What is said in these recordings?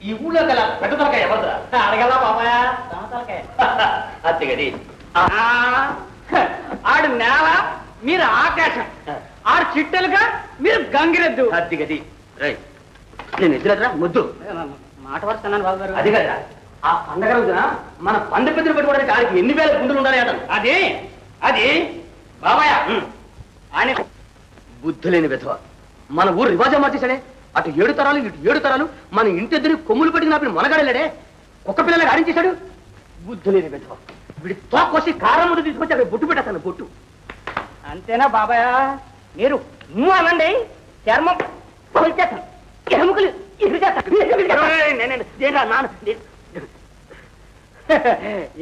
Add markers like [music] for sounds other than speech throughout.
ఈ ఊళ్ళో గల పెద్ద తలకాయ ఎవరిదా అడగలా బాబాయ్? తలకాయ. ఆడు నేల మీరు ఆకాశం. ఆడు చిట్టెలుగా మీరు గంగిరెద్దు. అత్తిగది రై నేను ఎదురద్రా ముద్దు. మాట వరుస్తున్నాను బాబు గారు అది కదా ఆ పండగ రోజున మన పండ పెద్దలు పెట్టుకోవడానికి ఆయనకి ఎన్ని వేల గుండెలు ఉండాలి అతను? అది అది. బాబాయ్ ఆయన బుద్ధి లేని విధవ. మన ఊరు రివాజం మార్చేశాడే? అటు ఏడు తరాలు ఇటు ఏడు తరాలు. మన ఇంటి కొమ్ములు పెట్టి నాపిన మనగాడలేడే కుక్క పిల్లలు ఆడించేశాడు. బుద్ధి లేని విధవ. వీడి తోకొచ్చి కారం ముందు తీసుకొచ్చి అక్కడ బొట్టు పెట్టేస్తాను బొట్టు. అంతేనా బాబాయ్? మీరు నువ్వు అనండి. చర్మం పలిచేస్తాను ఎముకలు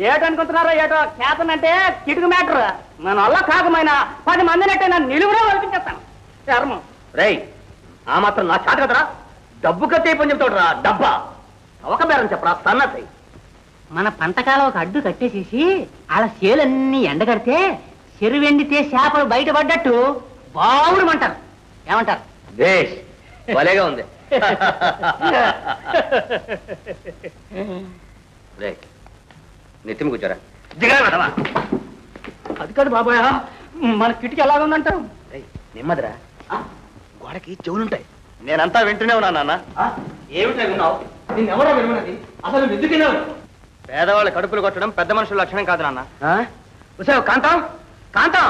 ఏటనుకుంటున్నారో ఏటో? చేతనంటే కిటుకు మ్యాటర్. మన వల్ల కాకమైన పది మందినట్టే నన్ను నిలువురా వలిపించేస్తాను చర్మం. రై ఆ మాత్రం నా చాట కదరా. డబ్బు కట్టే పని చెప్తాడు డబ్బా. ఒక బేరం చెప్పరా సన్నతి మన పంటకాలం ఒక అడ్డు కట్టేసేసి అలా చేలన్నీ ఎండగడితే చెరువు ఎండితే చేపలు బయటపడ్డట్టు బావుడమంటారు. ఏమంటారు? దేశ్ భలేగా ఉంది. నెత్తిమి కూర్చోరా. దిగరా అది కాదు బాబాయ్ మన కిటికీ ఎలాగుందంటారు నెమ్మదిరా. గోడకి చెవులుంటాయి. నేనంతా వింటూనే ఉన్నా నాన్న. ఏమిటా విన్నావు నిన్నెవరో వినమన్నది? అసలు ఎందుకు పేదవాళ్ళ కడుపులు కొట్టడం పెద్ద మనుషుల లక్షణం కాదు నాన్న. ఉసావు కాంతం? కాంతం?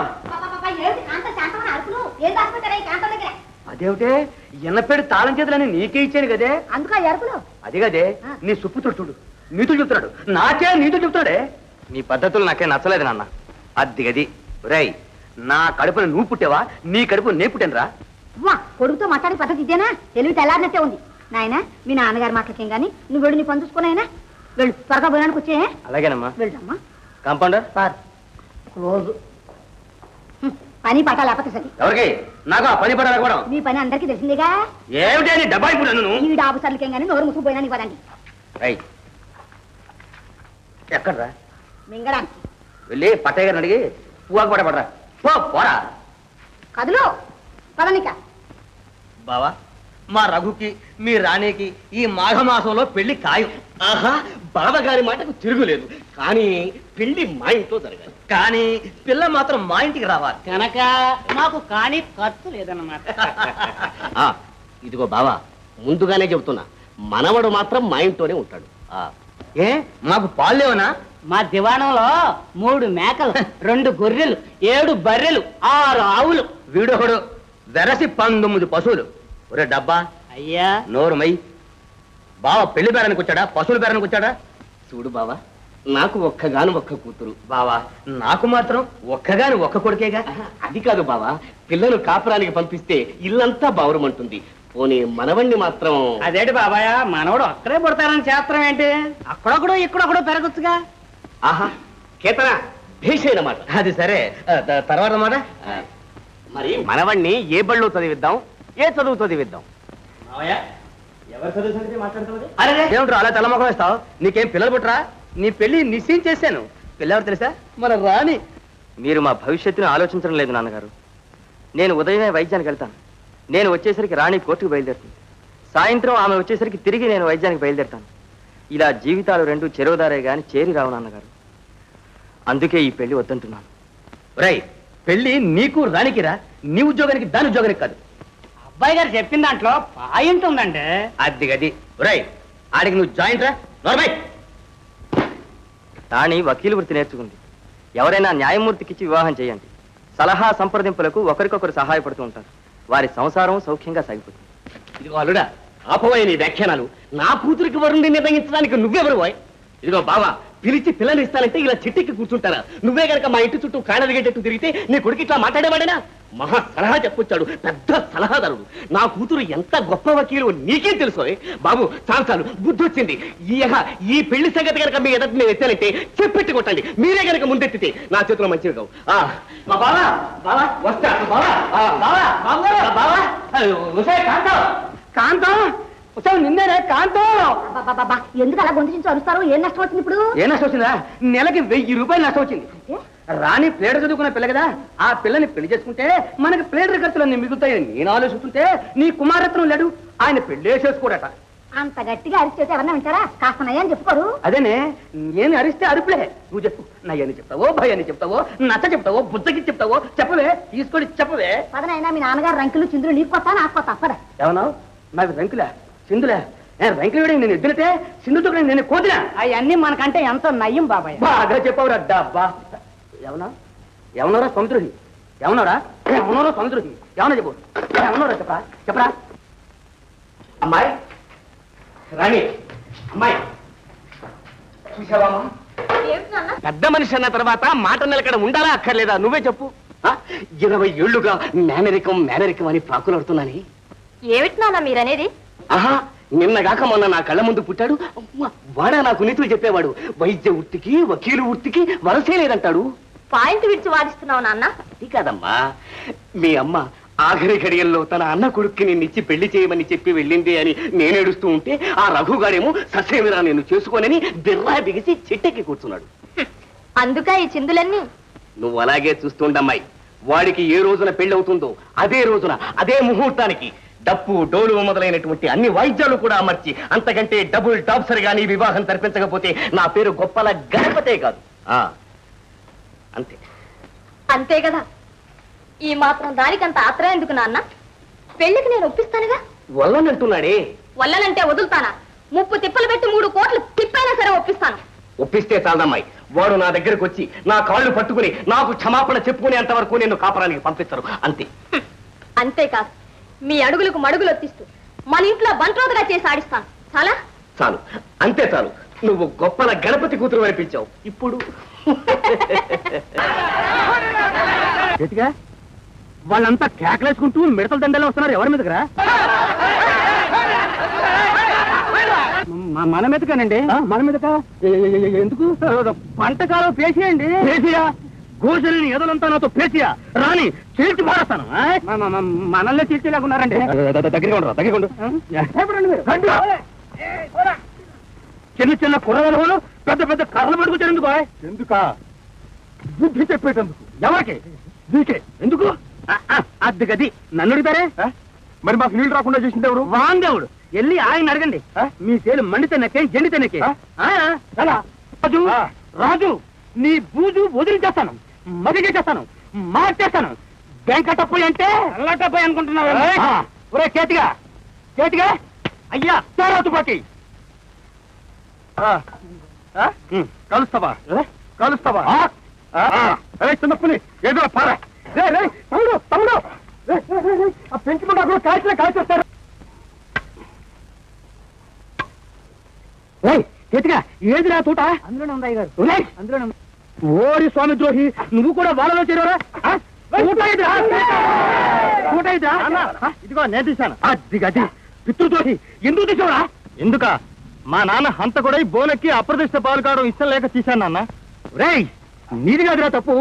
అదేమిటే? ఎన్నపేడు తాళం చేతులని నీకే ఇచ్చాను కదే? అందుక ఎరుపులు? అది కదే. నీ సుప్పుతుడు చూడు. నీతులు చెప్తున్నాడు. నాకే నీతులు చెప్తున్నాడే. నీ పద్ధతులు నాకే నచ్చలేదు నాన్న. అది గది. రేయ్ నా కడుపున నువ్వు పుట్టావా? నీ కడుపు నే పుట్టాను రా కొడుకుతో మాట్లాడే పద్ధతి ఇదేనా? తెలివి తెల్లారినట్టే ఉంది. నాయన మీ నాన్నగారి మాటలకేం గాని? నువ్వు వెళ్ళు నీ పని చూసుకున్నాయనా వెళ్ళు త్వరగా భోజనానికి వచ్చే. అలాగేనమ్మా. వెళ్దామా కాంపౌండర్? రోజు పని పాట లేకపోతే సరి. ఎవరికి? నాకు ఆ పని పడాలి కూడా మీ పని అందరికీ తెలిసిందేగా? ఏమిటి అని డబ్బా ఇప్పుడు నువ్వు ఈ డాబు సర్లకేం గాని నోరు ముసుకుపోయినా ఇవ్వదండి రైట్ ఎక్కడ్రా? మింగడానికి. వెళ్ళి పట్టయ్య గారిని అడిగి పువ్వాకు పడపడరా పో పోరా. కదులు. పదనిక బావా మా రఘుకి మీ రాణికి ఈ మాఘమాసంలో పెళ్ళి ఖాయం. ఆహా బావగారి మాటకు తిరుగులేదు. కానీ పెళ్ళి మా ఇంట్లో జరగాలి. కానీ పిల్ల మాత్రం మా ఇంటికి రావాలి. కనుక మాకు కానీ ఖర్చు లేదన్నమాట. [laughs] ఆ, ఇదిగో బావా ముందుగానే చెబుతున్నా. మనవడు మాత్రం మా ఇంట్లోనే ఉంటాడు. ఆ, ఏ మాకు పాలు లేవనా? మా దివాణంలో మూడు మేకలు రెండు గొర్రెలు ఏడు బర్రెలు ఆరు ఆవులు. వీడొకడు వెరసి పంతొమ్మిది పశువులు. ఒరే డబ్బా అయ్యా. నోరు మై. బావ పెళ్ళి బేరానికి వచ్చాడా? పశువుల బేరానికి వచ్చాడా? చూడు బావా నాకు ఒక్కగాను ఒక్క కూతురు. బావా నాకు మాత్రం ఒక్కగాని ఒక్క కొడుకేగా? అది కాదు బావా పిల్లలు కాపురానికి పంపిస్తే ఇల్లంతా బావురమంటుంది. పోనీ మనవణ్ణి మాత్రం అదేంటి బాబాయ్ మనవడు అక్కడే పుడతారని చేస్త్రం ఏంటి? అక్కడొకడు ఇక్కడొకడు పెరగొచ్చుగా. ఆహా కేతనా భేషైన మాట అది సరే. తర్వాత మాట? మరి? మనవణ్ణి ఏ బళ్ళో చదివిద్దాం ఏ చదువు చదివిద్దాం? అరే ఏమిట్రా అలా తలమొఖం వేస్తావు? నీకేం పిల్లలు పుట్టరా? నీ పెళ్ళి నిశ్చయించేశాను పిల్లెవరు తెలుసా? మన రాణి. మీరు మా భవిష్యత్తును ఆలోచించడం లేదు నాన్నగారు. నేను ఉదయమే వైద్యానికి వెళ్తాను. నేను వచ్చేసరికి రాణి కోర్టుకు బయలుదేరుతుంది. సాయంత్రం ఆమె వచ్చేసరికి తిరిగి నేను వైద్యానికి బయలుదేరుతాను. ఇలా జీవితాలు రెండు చెరువుదారే గాని చేరి రావు నాన్నగారు. అందుకే ఈ పెళ్ళి వద్దంటున్నాను. రై పెళ్ళి నీకు రాణికిరా. నీ ఉద్యోగానికి దాని ఉద్యోగానికి కాదు. అబ్బాయి గారు చెప్పిన దాంట్లో పాయింట్ ఉందండి. అది గది. రై ఆడికి నువ్వు జాయింట్ రా. నోర్మై. రాణి వకీలు వృత్తి నేర్చుకుంది. ఎవరైనా న్యాయమూర్తికిచ్చి వివాహం చేయండి. సలహా సంప్రదింపులకు ఒకరికొకరు సహాయపడుతూ ఉంటారు. వారి సంసారం సౌఖ్యంగా సాగిపోతుంది. ఇదిగో అల్లుడా ఆపబోయే నీ వ్యాఖ్యానాలు. నా కూతురికి వరుణ్ణి నిర్ణయించడానికి నువ్వెవరు పోయ్ ఇదిగో బావా పిలిచి పిల్లలు ఇస్తానంటే ఇలా చిట్టికి కూర్చుంటారా నువ్వే గనక మా ఇంటి చుట్టూ కాణదిగేటట్టు తిరిగితే నీ కొడుకు ఇట్లా మాట్లాడేవాడేనా? మహా సలహా చెప్పొచ్చాడు పెద్ద సలహాదారుడు. నా కూతురు ఎంత గొప్ప వకీలు నీకే తెలుసు. బాబు చాలు చాలు బుద్ధి వచ్చింది ఈ యహ, ఈ పెళ్ళి సంగతి కనుక మీ ఎదటి నేను ఎత్తానంటే చెప్పెట్టి కొట్టండి. మీరే గనక ముందెత్తితే నా చేతిలో మంచివి కావు. ఆ, మా బావా బావా వస్తా బావా. ఆ, బావా బావా. బావా ఉసాయ్ కాంతం? నిన్నేనే కాంతం. అబ్బబ్బబ్బబ్బా, ఎందుకు అలా గొంతు నుంచి అరుస్తారు? ఏం నష్టం వచ్చింది ఇప్పుడు? ఏ నష్టం వచ్చిందా? నెలకి వెయ్యి రూపాయలు నష్టం వచ్చింది? రాణి ప్లేడ చదువుకున్న పిల్ల కదా? ఆ పిల్లని పెళ్ళి చేసుకుంటే మనకి ప్లేడర్ ఖర్చులన్నీ మిగులుతాయని నేను ఆలోచిస్తుంటే నీ కుమారత్నం లేడు ఆయన పెళ్ళే చేసుకోడట అంత గట్టిగా అరిచి చేసి ఎవరన్నా వింటారా? కాస్త నయ్యని చెప్పుకోరు. అదేనే నేను అరిస్తే అరుపులే. నువ్వు చెప్పు నయ్యని చెప్తావో భయని చెప్తావో నచ్చ చెప్తావో బుద్ధకి చెప్తావో చెప్పవే తీసుకొని చెప్పవే. పదనైనా మీ నాన్నగారు రంకులు చిందులు నీకు కొత్త నాకు కొత్త. పద. ఏమన్నావు? నాకు రంకులే? సింధులే వేయడానికి నేను ఎద్దులతే సింధుతో నేను కోదినా? అవన్నీ మనకంటే ఎంతో నయ్యం బాబాయ్. బాగా చెప్పావురా డబ్బా. ఏమన్నా ఏమన్నారా సముద్రుడి? ఏమన్నారా ఏమన్నారా సముద్రుడి? ఏమన్నా చెప్పు. ఏమన్నారా చెప్పరా? చెప్పరా? అమ్మాయి రాణి అమ్మాయి. చూసావా పెద్ద మనిషి అన్న తర్వాత మాట నిలకడ ఉండాలా అక్కర్లేదా? నువ్వే చెప్పు. ఆ? ఇరవై ఏళ్ళుగా మేనరికం మేనరికం అని ప్రాకులాడుతున్నాని ఏమిటి నాన్న మీరనేది? ఆహా నిన్నగాక మొన్న నా కళ్ళ ముందు పుట్టాడు. అమ్మా, వాడా నాకు నీతులు చెప్పేవాడు. వైద్య వృత్తికి వకీలు వృత్తికి వలసే లేదంటాడు. పాయింట్ విడిచి వాదిస్తున్నావు నాన్న. అది కాదమ్మా. మీ అమ్మ ఆఖరి ఘడియల్లో తన అన్న కొడుక్కి నిన్నిచ్చి పెళ్ళి చేయమని చెప్పి వెళ్ళింది అని నేను ఏడుస్తూ ఉంటే ఆ రఘుగాడేమో ససేమిరా నేను చేసుకోనని బిర్రా బిగిసి చెట్టెక్కి కూర్చున్నాడు. అందుక ఈ చిందులన్నీ? నువ్వు అలాగే చూస్తుండమ్మాయి వాడికి ఏ రోజున పెళ్ళవుతుందో అదే రోజున అదే ముహూర్తానికి. డప్పు డోలు మొదలైనటువంటి అన్ని వాయిద్యాలు కూడా అమర్చి అంతకంటే డబుల్ టాప్సర్ గాని వివాహం జరిపించకపోతే నా పేరు గొప్పల గణపతే కాదు. ఆ అంతే. అంతే కదా. ఈ మాత్రం దానికంత ఆత్రం ఎందుకు నాన్న? పెళ్ళికి నేను ఒప్పిస్తానుగా? వల్లనంటున్నాడే. వల్లనంటే వదులుతానా? ముప్పు తిప్పలు పెట్టి మూడు కోట్లు తిప్పైనా సరే ఒప్పిస్తాను. ఒప్పిస్తే చాలదమ్మాయి. వాడు నా దగ్గరకు వచ్చి నా కాళ్ళు పట్టుకుని నాకు క్షమాపణ చెప్పుకునేంత వరకు నేను కాపరానికి పంపిస్తారు. అంతే. అంతేకాదు. మీ అడుగులకు మడుగులు ఒత్తిస్తూ మన ఇంట్లో బంట్రోతుగా చేసి ఆడిస్తాను. చాలా? చాలు. అంతే చాలు. నువ్వు గొప్పల గణపతి కూతురు అనిపించావు ఇప్పుడు గట్టిగా? వాళ్ళంతా కేకలేసుకుంటూ మిడతల దండలో వస్తున్నారు. ఎవరి మీదకరా? మ- మన మీదకానండి? మన మీదక? ఎందుకు? పంటకాలం పేసియండి పేసియా గోసలిని ఎదలంతా నాతో పేసియా రాని చీల్చి మారేస్తాను మనల్ని దగ్గరగా ఉండరా దగ్గరగా ఉండు ఎప్పుడండి మీరు? రండి. చిన్న చిన్న కుర్రలు పెద్ద పెద్ద కర్రలు పట్టుకొచ్చారు ఎందుకు ఎందుకా? బుద్ధి చెప్పేటందుకు. ఎవరికి? నీకే. ఎందుకు? అది గది. నన్ను అడుగుతారే మరి మాకు నీళ్ళు రాకుండా చేసింది ఎవరు? వాందేవుడు. వెళ్ళి ఆయన అడగండి. మీ సేలు మండితే నక్కే జెండితే నక్కే రాజు రాజు నీ బూజు వదిలించేస్తాను. మది చేసేస్తాను. మార్చేస్తాను. వెంకటప్పయ్య అంటే? వెంకటప్పయ్య అనుకుంటున్నావు? ఒరే కేతిగా. కేతిగా? అయ్యా. సారా తుపాకి కలుస్తావా? కలుస్తావా? చిన్నప్పుని ఏదో పార. తమ్ముడు తమ్ముడు. ఆ పెంచుకుంటా కూడా కాల్చిన కాల్చేస్తారు. ఏది రా తూట? అందులోనే ఉంది రేయ్, అందులోనే ఓరి స్వామి ద్రోహి నువ్వు కూడా వాళ్ళలో చేరవరా? ఇదిగో నేను తీశాను. అది గది పితృద్రోహి ఎందుకు తీసావురా ఎందుక? మా నాన్న హంత కూడా బోనెక్కి అప్రదిష్ట పాలు కావడం ఇష్టం లేక తీశాను నాన్న. రేయ్ నీది కాదురా తప్పు.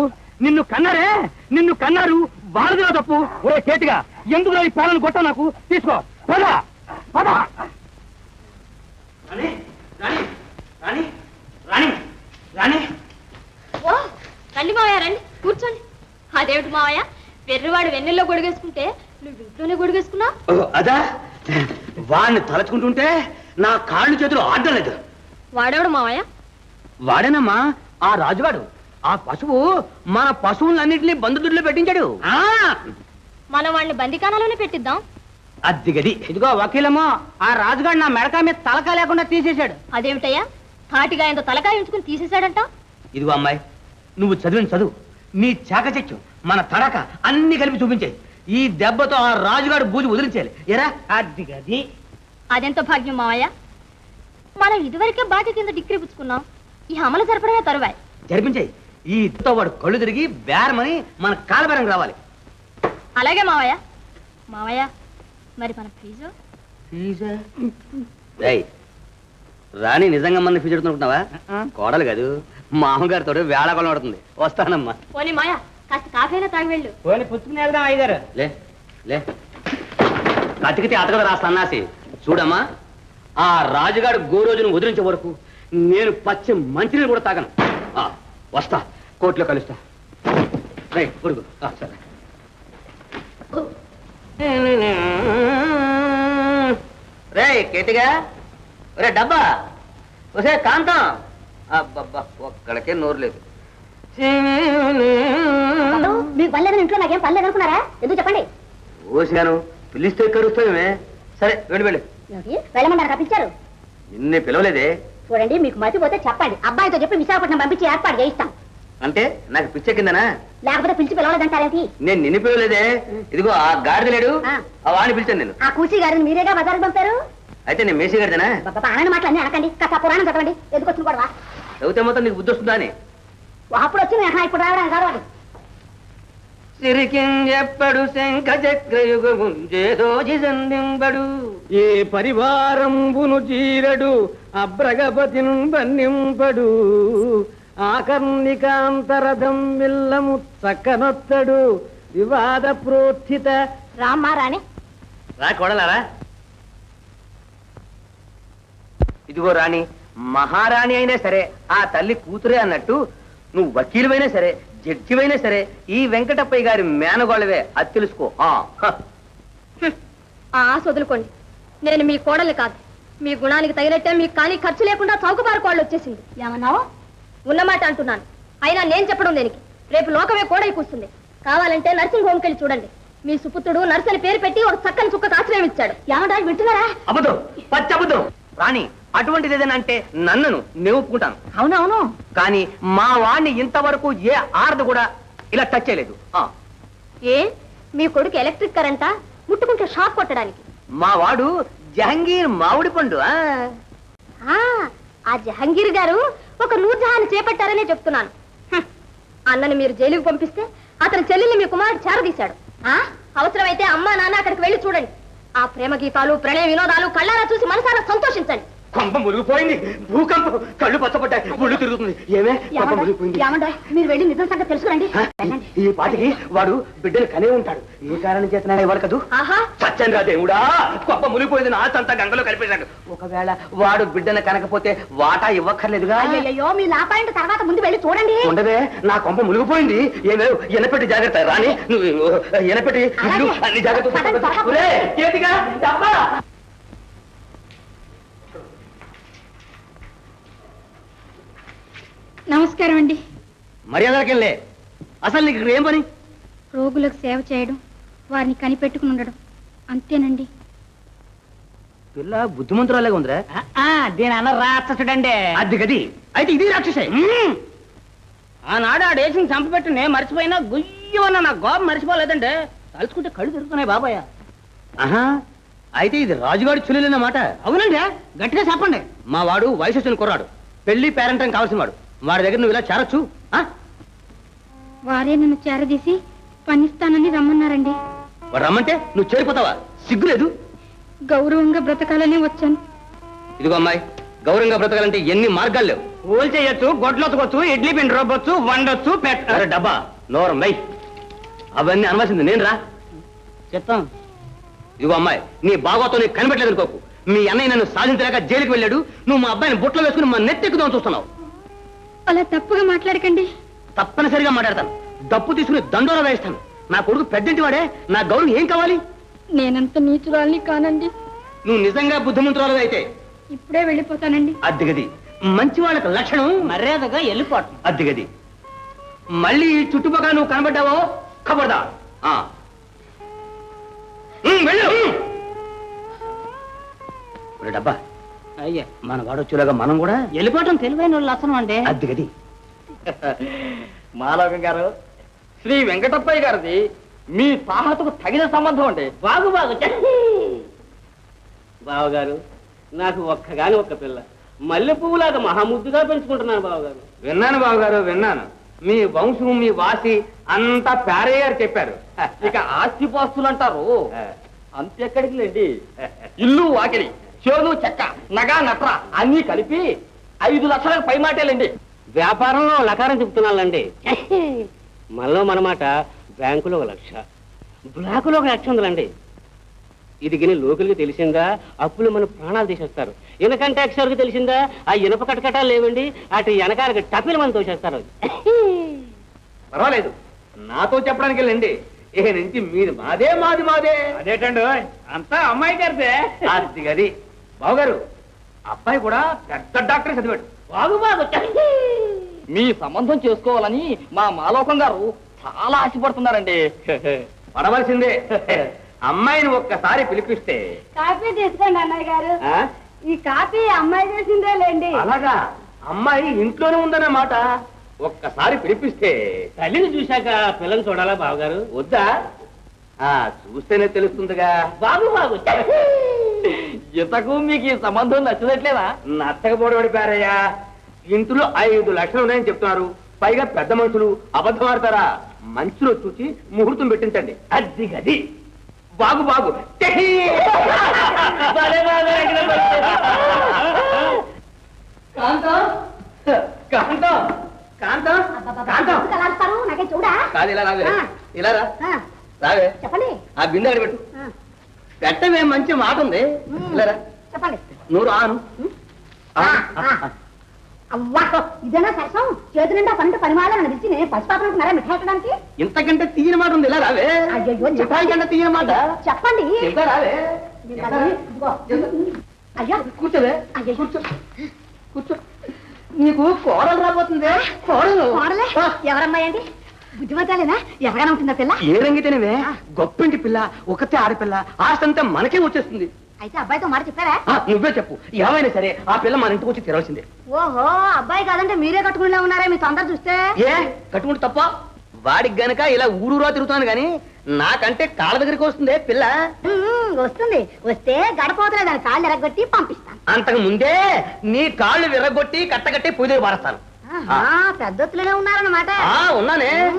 నిన్ను కన్నారే నిన్ను కన్నారు వాళ్ళదిరా తప్పు. ఒరే కేటిగా ఎందుకు ఈ పాలను కొట్ట నాకు? తీసుకో పద పద. రాణి రాణి రాణి రాణి రాణి. ఓ రండి మావయ్య రండి కూర్చోండి. అదేమిటి మావయ్య వెర్రివాడు వెన్నెల్లో గొడిగేసుకుంటే నువ్వు ఇంట్లోనే గొడిగేసుకున్నావు? ఓ, అదా? వాడిని తలచుకుంటుంటే నా కాళ్ళు చేతులు ఆడలేదు వాడేవాడు మావయ్య? వాడేనమ్మా ఆ రాజువాడు. ఆ పశువు మన పశువులన్నింటినీ బంధుదుడిలో పెట్టించాడు. మనం వాడిని బందికానాలోనే పెట్టిద్దాం. అద్దిగది ఇదిగో వకీలమ్మో ఆ రాజుగాడు నా మెడకా మీద తలకా లేకుండా తీసేశాడు. అదేమిటయ్యా తాటిగా ఎంతో తలకాయ ఉంచుకుని తీసేశాడంట? ఇదిగో అమ్మాయి నువ్వు చదివిన చదువు నీ చాకచక్యం మన తడక అన్ని కలిపి చూపించాయి. ఈ దెబ్బతో ఆ రాజుగాడు బూజు వదిలించేయాలి. ఎరా అది గది. అదెంత భాగ్యం మావయ్య? మనం ఇదివరకే బాధ్యత కింద డిగ్రీ పుచ్చుకున్నాం. ఈ అమలు జరపడమే తరువాయి. జరిపించాయి. ఈ తో వాడు కళ్ళు తిరిగి బేరమని మన కాలబేరం రావాలి. అలాగే మావయ్య. మావయ్య మరి మన ఫీజు? ఏయ్, రాణి నిజంగా మన ఫీజు అనుకుంటున్నావా కోడలు కాదు. మామగారితో వేళాకొలం పడుతుంది వస్తానమ్మా. పోనీ మాయ కాస్త కాఫీనా తాగి వెళ్ళు. పోని పుచ్చుకుని వెళ్దాం అయ్యగారు? లే లే. కతికితే అతకద రా సన్నాసి. చూడమ్మా ఆ రాజుగాడు గోరోజును వదిలించే వరకు నేను పచ్చి మంచినీళ్ళు కూడా తాగను. ఆ, వస్తా కోర్టులో కలుస్తా. రైట్ కొడుకు ఆ, సరే. రే కేటిగా ఒరే డబ్బా. ఒసే కాంతం. అబ్బబ్బా ఒక్కడికే నోరు లేదు. మీకు పర్లేదని ఇంట్లో నాకేం పర్లేదు అనుకున్నారా ఎందుకు చెప్పండి? ఓసినాను పిలిస్తే కరుస్తామే సరే వెళ్ళి వెళ్ళి? వెళ్ళమన్నారు కప్పించారు నిన్నే పిలవలేదే? చూడండి మీకు మతిపోతే చెప్పండి. అబ్బాయితో చెప్పి విశాఖపట్నం పంపించి ఏర్పాటు చేయిస్తాం. అంటే నాకు పిచ్చెక్కిందనా లేకపోతే పిలిచి పిలవలేదంటారేంటి నేను నిన్ను పిలవలేదే? ఇదిగో ఆ గాడిద లేడు. ఆ. వాడిని పిలిచాను నేను. ఆ కూసి గారిని మీరేగా బజార్కి పంపారు? అయితే నేను మేసి గాడిదనా బాబా ఆనంద మాటలు అన్నీ అనకండి. కాస్త పురాణం చదవండి. ఎందుకు వచ్చిన గొడవ చదివితే మొత్తం నీకు బుద్ధి వస్తుందా అని? అప్పుడు వచ్చింది. ఆహా, ఇప్పుడు రావడానికి కాదు సిరికించెప్పడు శంఖ చక్రయుగేదోజి సంధింబడు ఏ పరివారంబును చీరడు అబ్రగపతిను బన్నింపడు ఆకర్ణికాంతరథం విల్లము చక్కనొత్తడు. వివాద ప్రోత్థిత రామ్మా రాణి. రా కొడలారా. ఇదిగో రాణి మహారాణి అయినా సరే ఆ తల్లి కూతురే అన్నట్టు నువ్వు వకీలువైనా సరే జడ్జివైనా సరే ఈ వెంకటప్పయ్య గారి మేనగోళ్ళవే అది తెలుసుకో. ఆశ వదులుకోండి. నేను మీ కోడలు కాదు. మీ గుణానికి తగినట్టే మీకు కానీ ఖర్చు లేకుండా చౌకబారు కోళ్ళు వచ్చేసింది. ఏమన్నావు? ఉన్నమాట అంటున్నాను. అయినా నేను చెప్పడం దేనికి? రేపు లోకమే కోడై కూస్తుంది. కావాలంటే నర్సింగ్ హోమ్కి వెళ్ళి చూడండి. మీ సుపుత్రుడు నర్సు అని పేరు పెట్టి ఒక చక్కని చుక్కకు ఆశ్రయం ఇచ్చాడు ఏమంటా వింటున్నారా? అబద్ధం. పచ్చి అబద్ధం. రాణి అటువంటిది ఏదైనా అంటే నన్ను నేను ఒప్పుకుంటాను. అవునవును. కానీ మా వాడిని ఇంతవరకు ఏ ఆరదు కూడా ఇలా టచ్ చేయలేదు. ఆ, ఏ? మీ కొడుకు ఎలక్ట్రిక్ కరెంటా? ముట్టుకుంటే షాక్ కొట్టడానికి. మా వాడు జహంగీర్ మామిడి పండు ఆ. ఆ ఆ జహంగీర్ గారు ఒక నూర్జహాన్ని చేపట్టారనే చెప్తున్నాను. హ్మ్. అన్నని మీరు జైలుకు పంపిస్తే అతని చెల్లెల్ని మీ కుమారుడు చేరదీశాడు. ఆ అవసరమైతే అమ్మా నాన్న అక్కడికి వెళ్ళి చూడండి. ఆ ప్రేమ గీతాలు ప్రణయ వినోదాలు కళ్ళారా చూసి మనసారా సంతోషించండి. కొంప మునిగిపోయింది భూకంపం. కళ్ళు పచ్చబడ్డాయి. ఒళ్ళు తిరుగుతుంది. ఏమే? కొంప మునిగిపోయింది మీరు వెళ్ళి నిజం సంగతి తెలుసుకురండి? ఈ పాటికి వాడు బిడ్డలు కనే ఉంటాడు. ఏ కారణం చేతనా ఇవ్వాలి కదూ? ఆహా. సత్యం రా దేవుడా గొప్ప మునిగిపోయింది నా అంతా గంగలో కలిపేశాడు. ఒకవేళ వాడు బిడ్డను కనకపోతే వాటా ఇవ్వక్కర్లేదుగా? అయ్యయ్యో మీ లాపాయింట్ తర్వాత ముందు వెళ్ళి చూడండి. ఉండవే నా కొంప మునిగిపోయింది ఏమే ఎనపెట్టి జాగ్రత్త. రాని నువ్వు ఎనపెట్టి అన్ని జాగ్రత్త చేతిగా నమస్కారం అండి. మర్యాదకెళ్ళే అసలు నీకు ఇక్కడ ఏం పని? రోగులకు సేవ చేయడం వారిని కనిపెట్టుకుని ఉండడం. అంతేనండి. పిల్ల బుద్ధిమంతురాలేగా ఉందిరా. దీని అన్న రాక్షసుడండి. అది గది. అయితే ఇది రాక్షసే. ఆనాడు ఆ డేసిని చంపబెట్టి నేను మర్చిపోయినా గుయ్యమన్న నా గోప మర్చిపోలేదండి. తలుచుకుంటే కళ్ళు తిరుగుతున్నాయి బాబాయ్. ఆహా అయితే ఇది రాజుగారి చులెలన్నమాట. అవునండి. గట్టిగా చెప్పండి. మా వాడు వయసు వచ్చిన కుర్రాడు. పెళ్ళి పేరెంటం కావాల్సిన వాడు. వాడి దగ్గర నువ్వు ఇలా చేరొచ్చు ఆ? వారే నన్ను చేరదీసి పనిస్తానని రమ్మన్నారండి. వాడు రమ్మంటే నువ్వు చేరిపోతావా? సిగ్గులేదు గౌరవంగా బ్రతకాలని వచ్చాను. ఇదిగో అమ్మాయి గౌరవంగా బ్రతకాలంటే ఎన్ని మార్గాలు లేవు. పూలు చేయొచ్చు గొడ్లొత్తుకోవచ్చు ఇడ్లీ పిండి రుబ్బొచ్చు వండొచ్చు పెట్ట అరే డబ్బా నోరం లై అవన్నీ అనవలసింది నేను రా. చెప్తాం. ఇదిగో అమ్మాయి నీ బాగోతో నీకు కనిపెట్టలేదు అనుకోకు. మీ అన్నయ్య నన్ను సాధించలేక జైలుకి వెళ్ళాడు. నువ్వు మా అబ్బాయిని బుట్టలో వేసుకుని మా నెత్తెక్కుదాం చూస్తున్నావు. అలా తప్పుగా మాట్లాడకండి. తప్పనిసరిగా మాట్లాడతాను. డప్పు తీసుకుని దండోరా వేస్తాను నా కొడుకు పెద్దంటి వాడే నా గౌరవం ఏం కావాలి? నేనంత నీచురాల్ని కానండి. నువ్వు నిజంగా బుద్ధిమంతురాలు అయితే. ఇప్పుడే వెళ్ళిపోతానండి. అద్దెగది. మంచి వాళ్ళకి లక్షణం మర్యాదగా వెళ్ళిపోవటం. అద్దెగది. మళ్ళీ ఈ చుట్టుపక్కల నువ్వు కనబడ్డావో కబడ్దా వెళ్ళు. ఒరే డబ్బా అయ్యా మన వాడొచ్చేలాగా మనం కూడా వెళ్ళిపోవటం తెలివైన వాళ్ళు లక్షణం అండి. అద్దెగది. మాలోకం గారు శ్రీ వెంకటప్పయ్య గారిది మీ తాహతకు తగిన సంబంధం అండి. బాగు బాగు. [laughs] బావగారు నాకు ఒక్కగాని ఒక్క పిల్ల. మల్లె పువ్వులాగా మహాముద్దుగా పెంచుకుంటున్నాను బావగారు. విన్నాను బావగారు విన్నాను. మీ వంశం మీ వాసి అంతా పేరయ్యారు చెప్పారు. [laughs] ఇక ఆస్తిపాస్తులు అంటారు అంతెక్కడికి లేండి ఇల్లు వాకిలి. చేను చెక్క నగా నట్ర అన్ని కలిపి ఐదు లక్షలకు పై మాటేలండి. వ్యాపారంలో లకారం చెప్తున్నానండి మనలో మనమాట బ్యాంకులో ఒక లక్ష బ్లాకులో ఒక లక్ష ఉందండి ఇది గిని లోకల్కి తెలిసిందా? అప్పులు మన ప్రాణాలు తీసేస్తారు. ఇనకంటే అక్షరకు తెలిసిందా? ఆ ఇనప కటకటాలు లేవండి. అటు వెనకాలకి టపిలు మనం తోసేస్తారు. పర్వాలేదు. నాతో చెప్పడానికి వెళ్ళండి. ఇక నుంచి మీది మాదే మాది మాదే. అదేటండి అంతా అమ్మాయి గారిదే. అది గది. బావగారు అబ్బాయి కూడా పెద్ద డాక్టర్ చదివాడు. బాగు బాగు. [laughs] మీ సంబంధం చేసుకోవాలని మా మాలోకం గారు చాలా ఆశపడుతున్నారండి. పడవలసిందే. అమ్మాయిని ఒక్కసారి పిలిపిస్తే. కాఫీ తీసుకోండి అన్నయ్య గారు. ఆ? ఈ కాఫీ అమ్మాయి చేసిందే లేండి. అలాగా? అమ్మాయి ఇంట్లోనే ఉందనే మాట ఒక్కసారి పిలిపిస్తే. తల్లిని చూశాక పిల్లని చూడాలా బావగారు? వద్దా? ఆ చూస్తేనే తెలుస్తుందిగా. బాగు బాగు. [laughs] ఇంతకు మీకు ఈ సంబంధం నచ్చదట్లేదా నచ్చకపోవడం పడిపారయ్యా ఇంట్లో ఐదు లక్షలు ఉన్నాయని చెప్తున్నారు. పైగా పెద్ద మనుషులు అబద్ధం ఆడతారా? మంచిలో చూసి ముహూర్తం పెట్టించండి. అది గది. బాగు బాగు. కాదు ఇలా రావే. ఇలా రా. రావే. చెప్పండి. ఆ బిందె అక్కడ పెట్టు. ఆ, పెట్టవే మంచి మాట ఉంది. చెప్పండి. నూరు ఆను. ఆ, ఆ. అవ్వా ఇదేనా సరసం? చేతి నిండా పంట పరిమాణం నడిచి నేను పసిపాపనుకున్నారా మిఠాయి పెట్టడానికి ఇంతకంటే తీయని మాట ఉంది ఇలా రావే. అయ్యయ్యో, మిఠాయి కంటే తీయని మాట. చెప్పండి. రావే. అయ్యా. కూర్చోవే. అయ్యో కూర్చో. కూర్చో. నీకు కోడలు రాబోతుంది. కోడలు. కోడలే? ఎవరమ్మాయి అండి? బుద్ధిమంతాలేనా ఎవరైనా ఉంటుందా పిల్ల? ఏ రంగితేనేవే? గొప్పింటి పిల్ల ఒకతే ఆడపిల్ల ఆస్తంతా మనకే వచ్చేస్తుంది. అయితే అబ్బాయితో మాట చెప్పారా ఆ, నువ్వే చెప్పు. ఏమైనా సరే ఆ పిల్ల మన ఇంటికి వచ్చి తిరగాల్సిందే ఓహో అబ్బాయి కాదంటే మీరే కట్టుకునే ఉన్నారా మీ తొందర చూస్తే. ఏ? కట్టుకుంటే తప్ప? వాడికి గనక ఇలా ఊరూరా తిరుగుతాను గాని నాకంటే కాళ్ళ దగ్గరికి వస్తుందే పిల్ల. ఉమ్, వస్తుంది. వస్తే గడపోతులే దాని కాళ్ళు ఎరగొట్టి పంపిస్తాను. అంతకు ముందే నీ కాళ్ళు విరగొట్టి కట్టకట్టి పూజలు పారేస్తాను. పెద్దొత్తులోనే ఉన్నారన్నమాట. ఉన్నానే.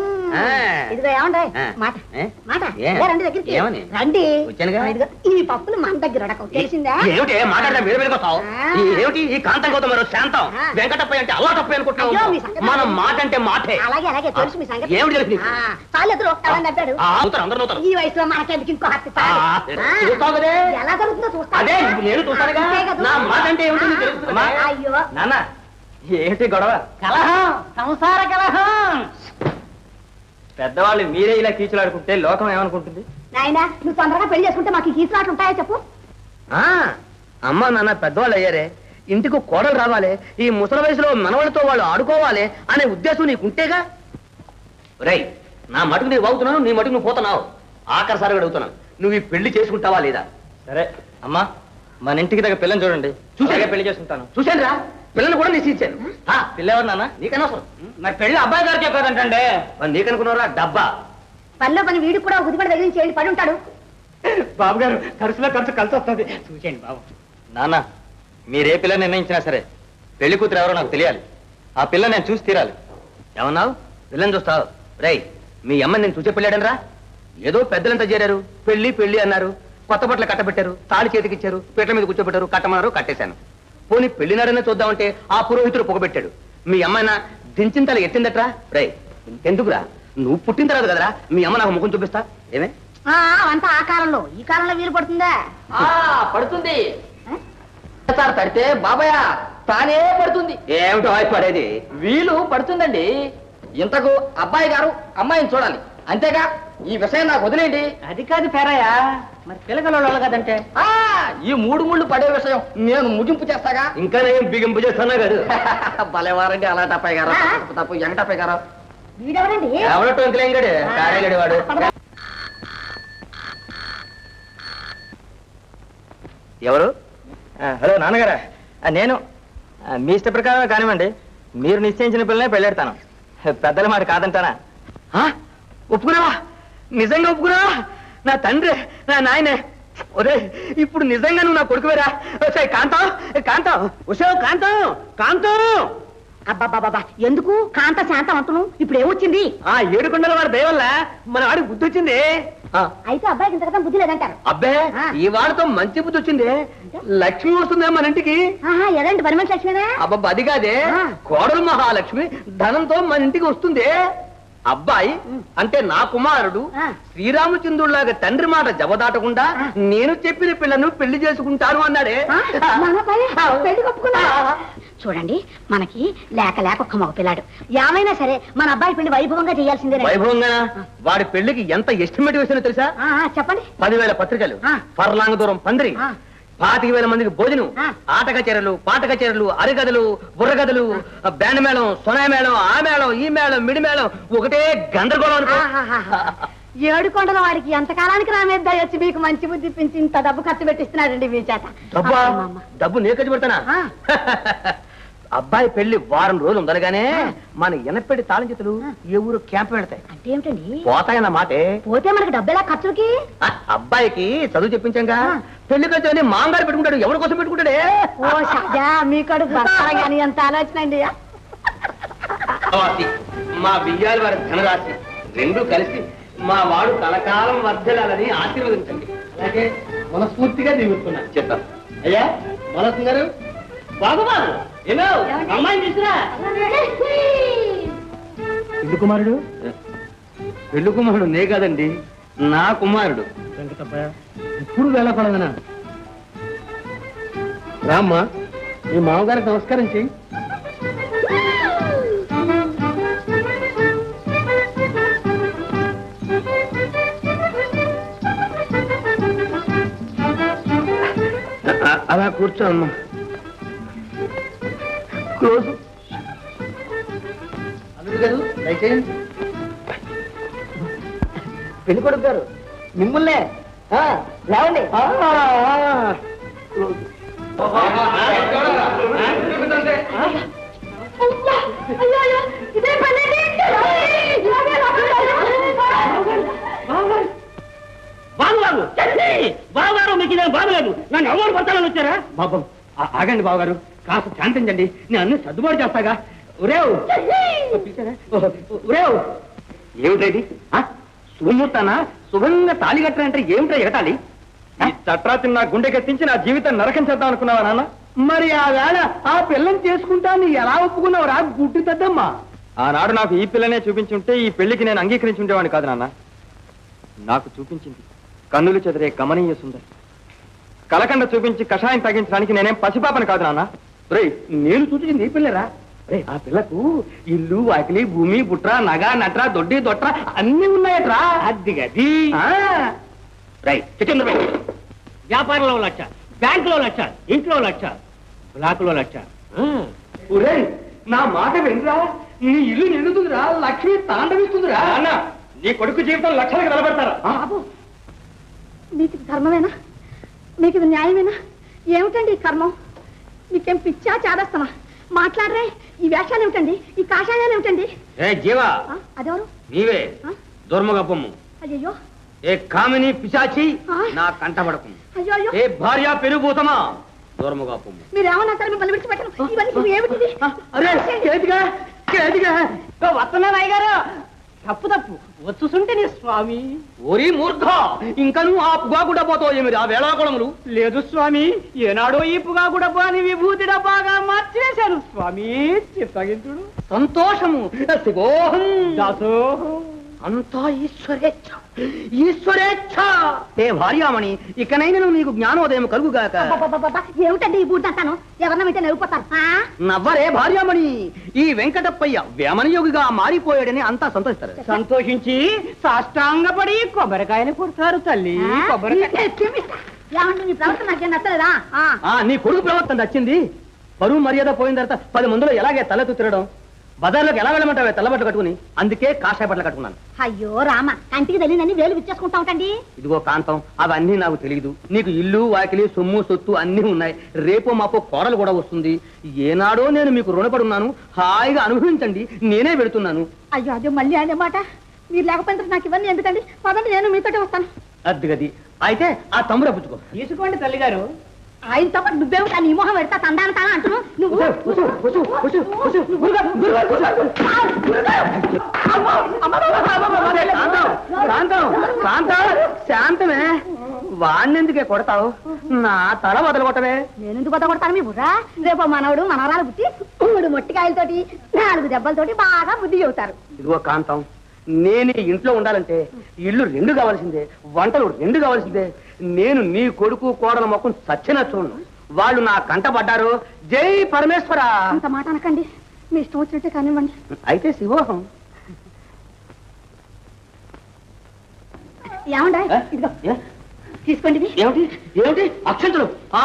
ఇదిగో ఏమండే. మాట? మాట. రండి దగ్గరికి? రండి. ఈ పప్పులు మన దగ్గర అడగవు తెలిసిందా? ఏమిటి? మాట్లాడడం మీరు వెళ్ళిపోతావు? ఆ. ఏమిటి? ఈ కాంతం గౌతమ్ శాంతం. వెంకటప్పయ్య అంటే అలా తప్ప అనుకుంటున్నావు? మనం. మాట అంటే మాటే. అలాగే అలాగే తెలుసు మీ సంగతి. ఏమిటి తెలుసు చాలు ఎదురు నవ్వాడు? అవుతారు అందరూ ఈ వయసులో మనకెందుకు ఇంకో హత్య చూస్తావు? ఎలా జరుగుతుందో చూస్తా అదే నేను చూస్తానుగా. అంతే కదా. నా మాట అంటే ఏమిటో? అయ్యో. నాన్న ఏమిటి గొడవ? కలహం సంసార కలహం. పెద్దవాళ్ళు మీరే ఇలా కీచులాడుకుంటే లోకం ఏమనుకుంటుంది? నాయనా నువ్వు తొందరగా పెళ్ళి చేసుకుంటే మాకు ఈ కీసులాట్లు ఉంటాయా చెప్పు? ఆ అమ్మ నాన్న పెద్దవాళ్ళు అయ్యారే. ఇంటికి కోడలు రావాలి. ఈ ముసలి వయసులో మనవాళ్ళతో వాళ్ళు ఆడుకోవాలి అనే ఉద్దేశం నీకుంటేగా? రై నా మటుకు నేను వాగుతున్నాను నీ మటుకు నువ్వు పోతున్నావు. ఆఖరిసారి అడుగుతున్నాను. నువ్వు ఈ పెళ్ళి చేసుకుంటావా లేదా? సరే అమ్మా మన ఇంటికి దగ్గర పిల్లని చూడండి. చూసాక పెళ్ళి చేసుకుంటాను. చూశాను రా పిల్లని కూడా నిశ్చయించాను ఆ, పిల్ల ఎవరు నాన్న నీకనవసరం మరి పెళ్ళి అబ్బాయి గారు చెప్పారంటే మరి నీకనుకున్నారా డబ్బా. పనిలో పని వీడికి కూడా గుదిపడి దగ్గర నుంచి చేయండి పడి ఉంటాడు. బాబు గారు ఖర్చులో ఖర్చు కలిసి వస్తుంది చూసేయండి బాబు. నాన్న మీరే పిల్ల నిర్ణయించినా సరే పెళ్ళి కూతురు ఎవరో నాకు తెలియాలి. ఆ పిల్ల నేను చూసి తీరాలి. ఏమన్నావు? పిల్లని చూస్తావు. రై మీ అమ్మ నేను చూసే పెళ్ళాడనరా? ఏదో పెద్దలంతా చేరారు. పెళ్ళి పెళ్ళి అన్నారు. కొత్త బట్టలు కట్టబెట్టారు. తాళి చేతికిచ్చారు. పీటల మీద కూర్చోబెట్టారు. కట్టమన్నారు కట్టేశాను. పోనీ పెళ్ళినారనే చూద్దామంటే ఆ పురోహితుడు పొగబెట్టాడు. మీ అమ్మాయినా దించిన తల ఎత్తిందట్రా? రై ఎందుకురా నువ్వు పుట్టిన తర్వాత కదరా మీ అమ్మ నాకు ముఖం చూపిస్తా. ఏమే? ఆ, అంతా ఆ కాలంలో. ఈ కాలంలో వీలు పడుతుందా? పడుతుంది. సార్ పడితే బాబాయ్ తానే పడుతుంది. ఏమిటో పడేది? వీలు పడుతుందండి. ఇంతకు అబ్బాయి గారు అమ్మాయిని చూడాలి. అంతేగా? ఈ విషయం నాకు వదిలేండి అది కాదు పేరయ్యా. మరి పిల్లగల కదంటే ఆ, ఈ మూడు ముళ్ళు పడే విషయం నేను ముగింపు చేస్తాగా? ఇంకా నేను బిగింపు చేస్తానా కాదు? [laughs] భలేవారండి అలా టప్పాయి గారు. తప్పు తప్పు ఎంగటప్పాయి గారు. కారేగడి వాడు. ఎవరు? హలో నాన్నగారా. నేను. మీ ఇష్ట ప్రకారం కానివ్వండి. మీరు నిశ్చయించిన పిల్లనే పెళ్ళాడతాను. పెద్దల మాట కాదంటానా? ఆ, ఒప్పుకున్నావా? నిజంగా ఒప్పుకున్నావా? నా తండ్రి నా నాయనే. ఒరే ఇప్పుడు నిజంగా నువ్వు నా కొడుకువేరా? వచ్చే కాంతం కాంతం. ఉషో కాంతం కాంతం. అబ్బాబాబా ఎందుకు? కాంత శాంతం అంటున్నావు. ఇప్పుడు ఏమొచ్చింది? ఆ ఏడుకొండల వారి దయవల్ల మన వాడికి బుద్ధి వచ్చింది ఆ, అయితే అబ్బాయికి ఇంతకన్నా బుద్ధి లేదంటారు. అబ్బే. ఈ వాడితో మంచి బుద్ధి వచ్చింది లక్ష్మి వస్తుందా మన ఇంటికి. ఆహా ఎదండి పని మనిషి లక్ష్మీనా? అబ్బబ్బా అది కాదే. కోడలు మహాలక్ష్మి ధనంతో మన ఇంటికి వస్తుంది. అబ్బాయి అంటే నా కుమారుడు. శ్రీరామచంద్రుడిలాగా తండ్రి మాట జవదాటకుండా. నేను చెప్పిన పిల్లను పెళ్ళి చేసుకుంటాను అన్నాడే. చూడండి మనకి లేక లేక ఒక్క మగ పిల్లాడు ఏమైనా సరే మన అబ్బాయి పెళ్ళి వైభవంగా చేయాల్సిందే వైభవంగా వాడి పెళ్ళికి ఎంత ఎస్టిమేట్ వేసినా తెలుసా చెప్పండి పదివేల పత్రికలు. పర్లాంగ దూరం పందిరి. పాతిక వేల మందికి భోజనం. ఆట కచేరలు పాట కచేరలు అరిగదలు బుర్రగదలు బ్యాండ్ మేళం సొనాయి మేళం ఆ మేళం ఈ మేళం మిడి మేళం ఒకటే గందరగోళం అనుకో. ఏడు కొండల వాడికి ఎంతకాలానికి రామేద్దా వచ్చి మీకు మంచి బుద్ధి పెంచి ఇంత డబ్బు ఖర్చు పెట్టిస్తున్నాడండి మీ చేత డబ్బా. డబ్బు నే ఖర్చు పెడతానా. [laughs] అబ్బాయి పెళ్ళి వారం రోజులు ఉందనగానే మన ఎనపెట్టి తాళం చేతులు ఏ ఊరు క్యాంప్ పెడతాయి. అంటే ఏమిటండి? పోతాయన్న మాటే. పోతే మనకి డబ్బు ఎలా ఖర్చులకి అబ్బాయికి చదువు చెప్పించాంగా. పెళ్ళి ఖర్చు అని మాంగారు పెట్టుకుంటాడు. ఎవరి కోసం పెట్టుకుంటాడే? ఓ మీ కడుపు కానీ ఎంత ఆలోచన అండి? మా బియ్యాల వారి ధనరాశి. రెండు కలిసి మా వాడు కలకాలం వర్ధలాలని ఆశీర్వదించండి. అలాగే మనస్ఫూర్తిగా దీవిస్తున్నాను. చెప్తాను. అయ్యా మనసు గారు బాగుబాబు పెళ్ళి కుమారుడు? పెళ్ళి కుమారుడు నే కాదండి నా కుమారుడు. ఇప్పుడు వేళపడదనా రామ్మా మీ మామగారికి నమస్కారం చెయ్యి. అలా కూర్చో అమ్మా. క్లోజ్. పెళ్ళి కొడుకు గారు మిమ్మల్నే ఆ, లేవండి. బాబుగారు మీకు బాబులేదు నన్ను ఎవరు పడతానని వచ్చారా? బాబు ఆగండి బావగారు. కాస్త శాంతించండి నేను అన్ని సర్దుబాటు చేస్తాగా. ఒరేవ్ ఒరేవ్ ఏమిటది శుభముహూర్తానా? శుభంగా తాళి కట్టరంటే ఏమిటో ఎగటాలి ఈ చట్రాతిని నా గుండెకెత్తించి నా జీవితం నరకం చేద్దాం అనుకున్నావా నాన్న? మరి ఆ వేళ ఆ పిల్లని చేసుకుంటాను ఎలా ఒప్పుకున్నావురా గుడ్డు తద్దమ్మా ఆనాడు నాకు ఈ పిల్లనే చూపించుంటే ఈ పెళ్ళికి నేను అంగీకరించి ఉండేవాడిని కాదు నాన్న. నాకు చూపించింది కన్నులు చెదిరే గమనీయ సుందరి. కలకండ చూపించి కషాయం తగ్గించడానికి నేనేం పసిపాపని కాదు నాన్న. రే నేను చూపించింది ఈ పిల్లరా? రే ఆ పిల్లకు ఇల్లు వాకిలి భూమి బుట్ర నగ నట్ర దొడ్డి దొట్ర అన్ని ఉన్నాయట్రా. అది గది. వ్యాపారంలో లక్ష బ్యాంకులో లక్ష ఇంట్లో లక్ష బ్లాకులో లక్ష ఒరేయ్ నా మాట వినరా? నీ ఇల్లు నిండుతుందిరా లక్ష్మి తాండవిస్తుందిరా. అన్న నీ కొడుకు జీవితం లక్షలకు నిలబెడతారా. బాబు మీకు ధర్మమేనా? మీకు ఇది న్యాయమేనా? ఏమిటండి ఈ కర్మం? మీకేం పిచ్చా చాదస్తమా? మాట్లాడరే ఈ వేషాలు ఏమిటండి? ఈ కాషాయాలు ఏమిటండి? ఏ జీవా అదెవరు? నీవే? దుర్మగపమ్ము అయ్యో ఏ కామిని పిశాచి? నా కంటపడకు అయ్యో అయ్యో. ఏ భార్య పెరుగుతమా దూరముగాపము మీరేమన్నా సరే మిమ్మల్ని విడిచిపెట్టను? ఇవన్నీ ఏమిటిది? అరే కేతిగా కేతిగా వస్తున్నా గారు తప్పు తప్పు. వచ్చుసుంటే నీ స్వామి. ఓరి మూర్ఖ ఇంకా నువ్వు ఆ పుగాకుండా పోతావు ఏమి ఆ వేళాకుళములు. లేదు స్వామి ఏనాడో ఈ పుగా కూడా బాని విభూతి డబ్బాగా మార్చేశాను స్వామి చిత్తగించుడు సంతోషము శివోహం దాసో అంతా ఈశ్వరేచ్ఛ. ఈశ్వరేచ్ఛ! ఏ భార్యామణి ఇకనైనా నువ్వు నీకు జ్ఞానోదయం కలుగుగాక. ఏమిటండి ఈ ఎవరన్నా వింటే నవ్వుపోతారు? ఆ? నవ్వరే భార్యామణి ఈ వెంకటప్పయ్య వేమనయోగిగా మారిపోయాడని అంతా సంతోషిస్తారు. సంతోషించి సాష్టాంగపడి కొబ్బరికాయలు కొడతారు తల్లి? కొబ్బరికాయ. ప్రవర్తన నాకేం నచ్చలేదా? నీ కొడుకు ప్రవర్తన వచ్చింది పరువు మర్యాద పోయిన తర్వాత పది మందిలో ఎలాగే తలెత్తు తిరగడం బజార్లోకి ఎలా వెళ్ళమంటావే? తెల్లబట్టలు కట్టుకుని అందుకే కాషాయ బట్టలు కట్టుకున్నాను. అయ్యో రామ కంటికి తెలియనని వేలు విచ్చేసుకుంటా ఉంటండి. ఇదిగో కాంతం అవన్నీ నాకు తెలియదు నీకు ఇల్లు వాకిలి సొమ్ము సొత్తు అన్నీ ఉన్నాయి. రేపు మాపో కోడలు కూడా వస్తుంది. ఏనాడో నేను మీకు రుణపడి ఉన్నాను హాయిగా అనుభవించండి. నేనే పెడుతున్నాను. అయ్యో అదే మళ్ళీ అదే మాట. మీరు లేకపోతే నాకు ఇవన్నీ ఎందుకండి? పదండి నేను మీతోటే వస్తాను. అద్ది గది. అయితే ఆ తమ్ముడు పుచ్చుకో తీసుకోండి తల్లి గారు ఆయనతో పాటు నువ్వేమిటా? నీ మొహం పెడతా తందాన తానా అంటున్నావు? నువ్వు? శాంతం శాంతం శాంతం శాంతమే. వాణ్ణెందుకే కొడతావు? నా తల వదలు కొట్టవే నేను ఎందుకు బత కొడతాను మీ బుర్రా? రేపు మనవడు మనవరాలు పుట్టి మూడు మొట్టికాయలతోటి నాలుగు దెబ్బలతోటి బాగా బుద్ధి చెబుతారు ఇదిగో కాంతం. నేను ఇంట్లో ఉండాలంటే ఇల్లు రెండు కావాల్సిందే వంటలు రెండు కావాల్సిందే. నేను నీ కొడుకు కోడల మొక్కం సచ్చిన చూడను. వాళ్ళు నా కంట పడ్డారు. జై పరమేశ్వర. అంత మాట అనకండి. మీ ఇష్టం వచ్చినట్టే కానివ్వండి. అయితే శివోహం. ఏమండా? తీసుకోండి. ఏమిటి? ఏమిటి? అక్షంతలు. ఆ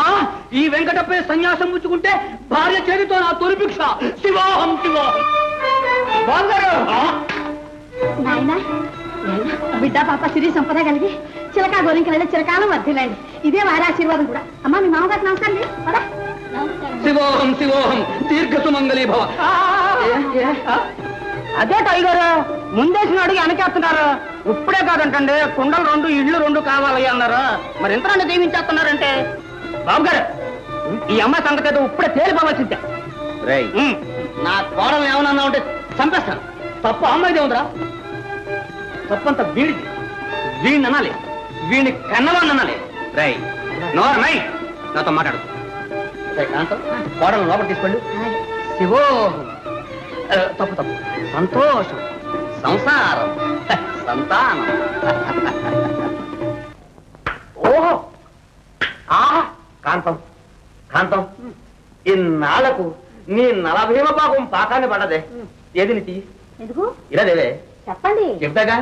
ఈ వెంకటపై సన్యాసం పుచ్చుకుంటే భార్య చేతితో నా తొలి భిక్ష. శివోహం శివోహం. నాయనా నాయనా, బిడ్డ పాప సిరి సంపద కలిగి చిలకా గోరింకలలో చిరకాలం వర్ధిల్లండి. ఇదే వారి ఆశీర్వాదం కూడా. అమ్మా మీ మామగారికి నమస్కారం పద. శివోహం శివోహం దీర్ఘ సుమంగళీ భవ అదే టైగర్ ముందేసిన అడిగి వెనకేస్తున్నారు ఇప్పుడే కాదంటండి కుండలు రెండు ఇళ్ళు రెండు కావాలి అన్నారు. మరి ఎంత దీవించేస్తున్నారంటే? బాబు గారు ఈ అమ్మాయి సంగతి ఇప్పుడే తేలిపోవలసిందే. నా కోడలు ఏమన్నా ఉంటే చంపేస్తాను. తప్పు అమ్మాయిదే ఉందిరా తప్పంతా వీడిది. వీడిని అనాలి. వీడిని కన్నవాడిని అనాలి. రై నోర్ నై నాతో మాట్లాడు. రై, కాంతం కోడలు లోపల తీసుకోండి శివోహం. ఆ, తప్పు తప్పు. సంతోషం. సంసారం. సంతానం. ఓహో. ఆహా కాంతం కాంతం. ఇన్నాళ్ళకు నీ నలభీమ పాకం పాకాన్ని పడదే ఏది నీ ఎందుకు? ఇలా దేవే చెప్పండి. చెప్తాగా.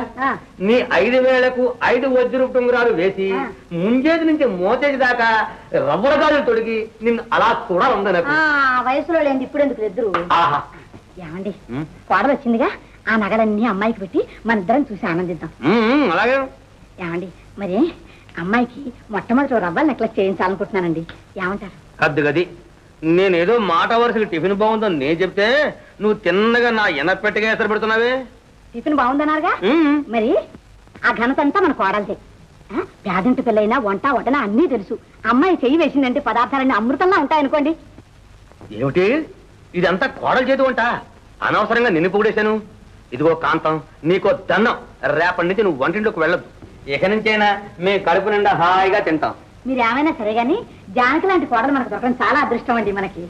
నీ ఐదు వేలకు ఐదు వజ్రు టుంగురాలు వేసి. ముంజేది నుంచి మోచేది దాకా గాజులు తొడిగి నిన్ను అలా చూడాలంది నాకు? ఆ వయసులో లేని ఇప్పుడు ఎందుకు ఆహా. ఏమండి. కోడలు వచ్చిందిగా? ఆ నగలన్నీ అమ్మాయికి పెట్టి మన ఇద్దరం చూసి ఆనందిద్దాం. అలాగే. ఏమండి? మరి అమ్మాయికి మొట్టమొదటి రవ్వల నెక్లెస్ చేయించాలనుకుంటున్నానండి. ఏమంటారు? కద్దు గది. నేనేదో మాట వరుసకి టిఫిన్ బాగుందని నేను చెప్తే నువ్వు తిన్నగా నా ఎనపెట్టగా ఎసరు పెడుతున్నావే టిఫిన్ బాగుందన్నారుగా. మరి ఆ ఘనత అంతా మన కోడలదే. పేదింటి పిల్లైనా వంట వడ్డన అన్నీ తెలుసు. అమ్మాయి చెయ్యి వేసిందంటే పదార్థాలన్నీ అమృతంలా ఉంటాయనుకోండి. ఏమిటి? ఇదంతా కోడలు చేతి వంట. అనవసరంగా నిన్ను పొగిడేశాను. ఇదిగో కాంతం నీకో దండం. రేపటి నుంచి నువ్వు వంటింట్లోకి వెళ్ళొద్దు. ఇక నుంచైనా మీ కడుపు నిండా హాయిగా తింటాం. మీరు ఏమైనా సరే గాని జానకి లాంటి కోడలు మనకు దొరకడం చాలా అదృష్టం అండి మనకి.